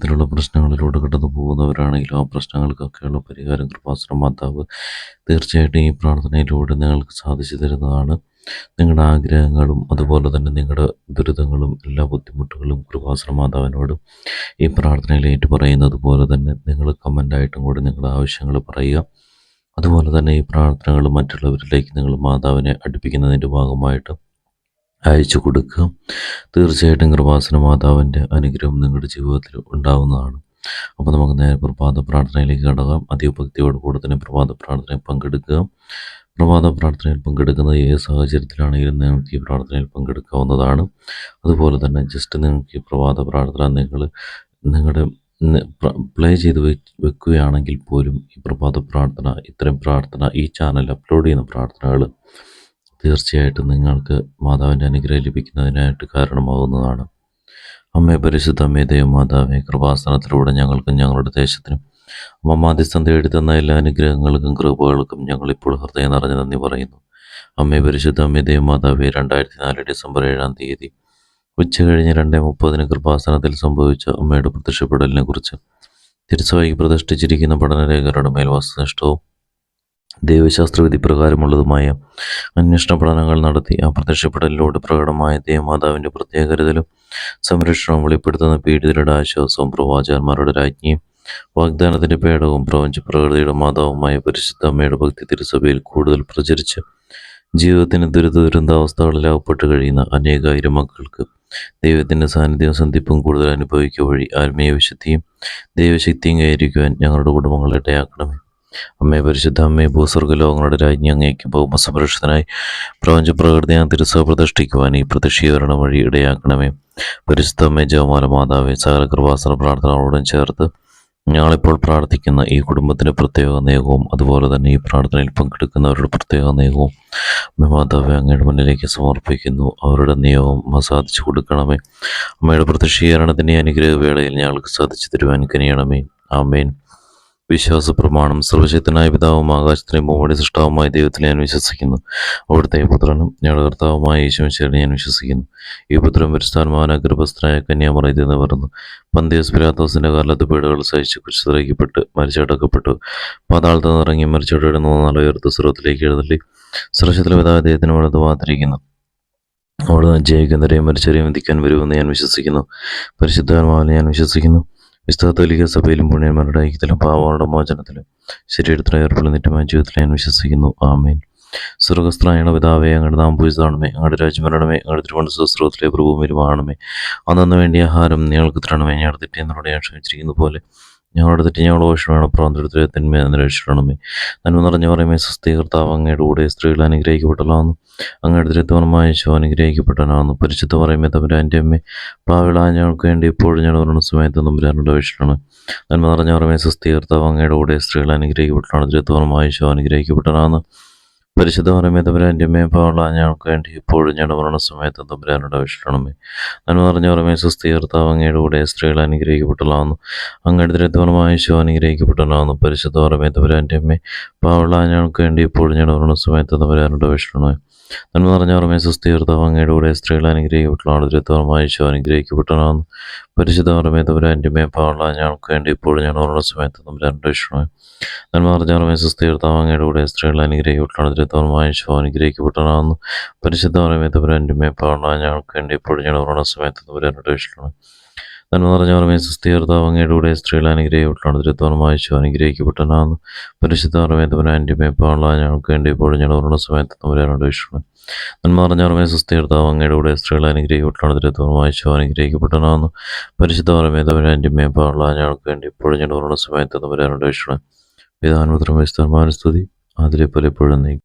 തരത്തിലുള്ള പ്രശ്നങ്ങളിലൂടെ കടന്നു പോകുന്നവരാണെങ്കിലും ആ പ്രശ്നങ്ങൾക്കൊക്കെയുള്ള പരിഹാരം കൃപാസുര മാതാവ് തീർച്ചയായിട്ടും ഈ പ്രാർത്ഥനയിലൂടെ നിങ്ങൾക്ക് സാധിച്ചു തരുന്നതാണ്. നിങ്ങളുടെ ആഗ്രഹങ്ങളും അതുപോലെ തന്നെ നിങ്ങളുടെ ദുരിതങ്ങളും എല്ലാ ബുദ്ധിമുട്ടുകളും കൃപാസുര മാതാവിനോട് ഈ പ്രാർത്ഥനയിൽ ഏറ്റു പറയുന്നത് പോലെ തന്നെ നിങ്ങൾ കമന്റായിട്ടും കൂടി നിങ്ങളുടെ ആവശ്യങ്ങൾ പറയുക. അതുപോലെ തന്നെ ഈ പ്രാർത്ഥനകൾ മറ്റുള്ളവരിലേക്ക് നിങ്ങൾ മാതാവിനെ അടുപ്പിക്കുന്നതിന്റെ ഭാഗമായിട്ട് അയച്ചു കൊടുക്കുക. തീർച്ചയായിട്ടും കൃപാസന മാതാവിന്റെ അനുഗ്രഹം നിങ്ങളുടെ ജീവിതത്തിൽ ഉണ്ടാവുന്നതാണ്. അപ്പോൾ നമുക്ക് നേരെ പ്രഭാത പ്രാർത്ഥനയിലേക്ക് കടക്കാം. അധികഭക്തിയോട് കൂടെ തന്നെ പ്രഭാത പ്രാർത്ഥനയിൽ പങ്കെടുക്കുക. പ്രഭാത പ്രാർത്ഥനയിൽ പങ്കെടുക്കുന്നത് ഏത് സാഹചര്യത്തിലാണെങ്കിലും നിങ്ങൾക്ക് ഈ പ്രാർത്ഥനയിൽ പങ്കെടുക്കാവുന്നതാണ്. അതുപോലെ തന്നെ ജസ്റ്റ് നിങ്ങൾക്ക് ഈ പ്രഭാത പ്രാർത്ഥന നിങ്ങൾ നിങ്ങളുടെ പ്ലേ ചെയ്ത് വെക്കുകയാണെങ്കിൽ പോലും ഈ പ്രഭാത പ്രാർത്ഥന ഇത്തരം പ്രാർത്ഥന ഈ ചാനൽ അപ്ലോഡ് ചെയ്യുന്ന പ്രാർത്ഥനകൾ തീർച്ചയായിട്ടും നിങ്ങൾക്ക് മാതാവിന്റെ അനുഗ്രഹം ലഭിക്കുന്നതിനായിട്ട് കാരണമാകുന്നതാണ്. അമ്മേ പരിശുദ്ധ അമ്മേ ദൈവമാതാവേ കൃപാസനത്തിലൂടെ ഞങ്ങൾക്കും ഞങ്ങളുടെ ദേശത്തിനും അമ്മ മാധ്യസ്ഥം തേടി തന്ന എല്ലാ അനുഗ്രഹങ്ങൾക്കും കൃപകൾക്കും ഞങ്ങളിപ്പോൾ ഹൃദയം നിറഞ്ഞ നന്ദി പറയുന്നു. അമ്മേ പരിശുദ്ധ അമ്മേ ദൈവമാതാവേ രണ്ടായിരത്തി നാല് ഡിസംബർ ഏഴാം തീയതി ഉച്ച കഴിഞ്ഞ് രണ്ടേ മുപ്പതിന് കൃപാസനത്തിൽ സംഭവിച്ച അമ്മയുടെ പ്രത്യക്ഷപ്പെടലിനെ കുറിച്ച് തിരുസഭയ്ക്ക് പ്രതിഷ്ഠിച്ചിരിക്കുന്ന പഠനരേഖകളുടെ മേൽ വസ്തുനിഷ്ഠവും ദൈവശാസ്ത്ര വിധി പ്രകാരമുള്ളതുമായ അന്വേഷണ പഠനങ്ങൾ നടത്തി ആ പ്രത്യക്ഷപ്പെടലിലൂടെ പ്രകടമായ ദേവമാതാവിന്റെ പ്രത്യേകതലും സംരക്ഷണവും വെളിപ്പെടുത്തുന്ന പീഡിതരുടെ ആശ്വാസവും പ്രവാചകന്മാരുടെ രാജ്ഞിയും വാഗ്ദാനത്തിന്റെ പേടവും പ്രപഞ്ച പ്രകൃതിയുടെ മാതാവുമായ പരിശുദ്ധ അമ്മയുടെ ഭക്തി തിരുസഭയിൽ കൂടുതൽ പ്രചരിച്ച് ജീവിതത്തിന് ദുരിത ദുരന്താവസ്ഥകളിൽ അകപ്പെട്ട് കഴിയുന്ന അനേകായിരം മക്കൾക്ക് ദൈവത്തിന്റെ സാന്നിധ്യവും സന്ധിപ്പും കൂടുതൽ അനുഭവിക്കുക വഴി ആത്മീയ വിശുദ്ധിയും ദൈവശക്തിയും കൈവരിക്കുവാൻ ഞങ്ങളുടെ കുടുംബങ്ങളെ ഇടയാക്കണമേ. അമ്മേ പരിശുദ്ധ അമ്മേ ഭൂസ്വർഗ ലോകങ്ങളുടെ രാജ്ഞി അങ്ങേക്ക് ഭൗമ സംരക്ഷണനായി. പ്രപഞ്ച പ്രകൃതി ഞാൻ തിരുസഭ പ്രതിഷ്ഠിക്കുവാൻ ഈ പ്രതിഷീകരണം വഴി ഇടയാക്കണമേ. പരിശുദ്ധ അമ്മേ ജവമാല മാതാവേ സകല കൃപാസന പ്രാർത്ഥനകളോടും ചേർത്ത് ഞങ്ങളിപ്പോൾ പ്രാർത്ഥിക്കുന്ന ഈ കുടുംബത്തിന്റെ പ്രത്യേക നേഹവും അതുപോലെ തന്നെ ഈ പ്രാർത്ഥനയിൽ പങ്കെടുക്കുന്നവരുടെ പ്രത്യേക നിയോഗവും മാതാവെ അങ്ങയുടെ മുന്നിലേക്ക് സമർപ്പിക്കുന്നു. അവരുടെ നിയമം സാധിച്ചു കൊടുക്കണമേ. അമ്മയുടെ പ്രതിഷീകരണത്തിന്റെ അനുഗ്രഹ വേളയിൽ ഞങ്ങൾക്ക് സാധിച്ചു തരുവാൻ കനിയണമേ. ആമേൻ. വിശ്വാസ പ്രമാണം സർവശക്തനായ പിതാവും ആകാശത്തിനെയും മൂവടി സൃഷ്ടാവുമായ ദൈവത്തിൽ ഞാൻ വിശ്വസിക്കുന്നു. അവിടുത്തെ പുത്രനും ഞങ്ങളുടെ കർത്താവുമായ യേശുവിശേരി ഞാൻ വിശ്വസിക്കുന്നു. ഈ പുത്രൻ പരിസ്ഥാനമാന ഗർഭസ്ഥനായ എന്ന് പറഞ്ഞു പന്തിയസ് പിരാത്തോസിന്റെ കാലത്ത് പീഡകൾ സഹിച്ച് കുരിശിറക്കപ്പെട്ട് മരിച്ചടക്കപ്പെട്ടു. പാതാളത്ത് നിറങ്ങി മരിച്ചടയുടെ മൂന്നാൾ ഉയർത്ത് സ്രോത്തിലേക്ക് എഴുന്നള്ളി. സർവശത്തിലെ പിതാവ് അദ്ദേഹത്തിന് വലത് പാത്തിരിക്കുന്നു അവിടെ ജയിക്കുന്നവരെയും മരിച്ചവരെയും വിധിക്കാൻ വരുമെന്ന് ഞാൻ വിശ്വസിക്കുന്നു. പരിശുദ്ധാത്മാവിനെ ഞാൻ വിശ്വസിക്കുന്നു. വിസ്താത്തോലിക സഭയിലും പുണ്യന്മാരുടെ ഐക്യത്തിലും പാവങ്ങളുടെ മോചനത്തിലും ശരീരത്തിന് ഏർപ്പെടുന്ന നിത്യമായ ജീവിതത്തിൽ ഞാൻ വിശ്വസിക്കുന്നു. ആമേൻ. സ്വർഗസ്ഥനായ പിതാവേ അങ്ങയുടെ നാം പൂജിതാണമേ അങ്ങയുടെ രാജ്യം വരണമേ. അങ്ങയുടെ തിരുവനന്തപുരം പ്രഭുവും വരുവാണമേ. അന്നു വേണ്ടി ആഹാരം ഞങ്ങൾക്ക് തരണമേ. ഞങ്ങളുടെ തെറ്റിയെന്നോട് ഞാൻ ക്ഷമിച്ചിരിക്കുന്ന പോലെ ഞങ്ങളുടെ തെറ്റി ഞങ്ങൾ ഓഷണമാണ് പ്രാന്തരത്തിലെ തിന്മയെ അന്വേഷിക്കണമേ നന്മ നിറഞ്ഞ പറയുമേ സ്വസ്ഥീകർത്താവ് അങ്ങയുടെ കൂടെ സ്ത്രീകൾ അനുഗ്രഹിക്കപ്പെട്ടലാന്നു അങ്ങയുടെ ദരിദ്രമായ ശോ അനുഗ്രഹിക്കപ്പെട്ടനാകുന്നു പരിശുദ്ധ പറയുമേ തമ്പുരാന്റെ അമ്മ പാവിളായ ഞങ്ങൾക്ക് വേണ്ടി ഇപ്പോഴും ഞങ്ങൾ വരണ സമയത്ത് നമ്പുരാനുടെ വിഷയമാണ് നന്മ നിറഞ്ഞ പറയുമേ സ്വസ്ഥീകർത്താവ് അങ്ങയുടെ കൂടെ സ്ത്രീകൾ അനുഗ്രഹിക്കപ്പെട്ടലാണ് ദരിദ്രമായ ശോ അനുഗ്രഹിക്കപ്പെട്ടനാകുന്നു പരിശുദ്ധ പറയുമേ തമ്പുരാന്റെ അമ്മേ പാവിള ഞങ്ങൾക്ക് വേണ്ടി ഇപ്പോഴും ഞങ്ങളുടെ മരണസമയത്ത് സമയത്ത് തമ്പുരാനുടെ അപേക്ഷണമേ നന്മ നിറഞ്ഞ പറയുമേ സുസ്ഥീകർത്താവ് അങ്ങയുടെ കൂടെ സ്ത്രീകൾ അനുഗ്രഹിക്കപ്പെട്ടലാകുന്നു അങ്ങയുടെ ദരിദ്രമായ ശിവ അനുഗ്രഹിക്കപ്പെട്ടനാകുന്നു പരിശുദ്ധ പറയുമേ തമ്പുരാന്റെ അമ്മേ പാവുള്ള ഞങ്ങൾക്ക് വേണ്ടി ഇപ്പോഴും ഞങ്ങളുടെ മരണസമയത്ത് തമ്പുരാനുടെ അപേക്ഷണമേ നന്മ നിറഞ്ഞ ഓർമ്മയെ സുസ്ഥീർത്താവ് അങ്ങയുടെ കൂടെ സ്ത്രീകൾ അനുഗ്രഹിക്കപ്പെട്ടതാണ് ദുരിതമായ ഈശോ അനുഗ്രഹിക്കപ്പെട്ടണമെന്ന് പരിശുദ്ധ ഓർമ്മയെ തമ്പുരാന്റെ മേ പാവള ഞങ്ങൾക്ക് വേണ്ടി ഇപ്പോഴും ഞാൻ ഓർമ്മ സമയത്ത് തമ്പുരാന്റെ ഇഷ്ടമേ നന്മ നിറഞ്ഞ ഓർമ്മയെ സുസ്ഥീർത്താവ് അങ്ങയുടെ കൂടെ സ്ത്രീകൾ അനുഗ്രഹിക്കപ്പെട്ടതാണ് ദുരിതമായ ഈശോ അനുഗ്രഹിക്കപ്പെട്ടണമെന്ന് പരിശുദ്ധ ഓർമ്മയെ തമ്പുരാന്റെ മേ പാവള ഞങ്ങൾക്ക് വേണ്ടി ഇപ്പോഴും ഞാൻ ഓർമ്മ സമയത്ത് തമ്പുരാന്റെ ഇഷ്ടമേ നന്മ നിറഞ്ഞ ഓർമ്മയെ സുസ്ഥീർത്താവ് അങ്ങയുടെ കൂടെ സ്ത്രീകൾ അനുഗ്രഹിക്കപ്പെട്ടാണ് ദുരിതമായ ഈശോ അനുഗ്രഹിക്കപ്പെട്ടനാകുന്നു പരിശുദ്ധ ഓർമ്മയെ തമ്പുരാന്റെ മേ പാവള ഞങ്ങൾക്ക് വേണ്ടി ഇപ്പോൾ ഞങ്ങൾ ഓർമ്മ സമയത്ത് തമ്പുരാനോട് വിഷ്ണു നന്മ നിറഞ്ഞ ഓർമ്മയെ സുസ്ഥീർത്താവ് അങ്ങയുടെ കൂടെ സ്ത്രീകൾ അനുഗ്രഹിക്കപ്പെട്ടാണ് ദുരിതമായ ഈശോ അനുഗ്രഹിക്കപ്പെട്ടനാകുന്നു പരിശുദ്ധ ഓർമ്മയെ തമ്പുരാന്റെ മേ പാവള ഞങ്ങൾക്ക് വേണ്ടി ഇപ്പോൾ ഞങ്ങൾ ഓർമ്മ സമയത്ത് തമ്പുരാനോട് വിഷ്ണു പിതാനുപുത്രം സ്ഥലമാനുസ്തുതി അതിലെ പോലെ എപ്പോഴും നീ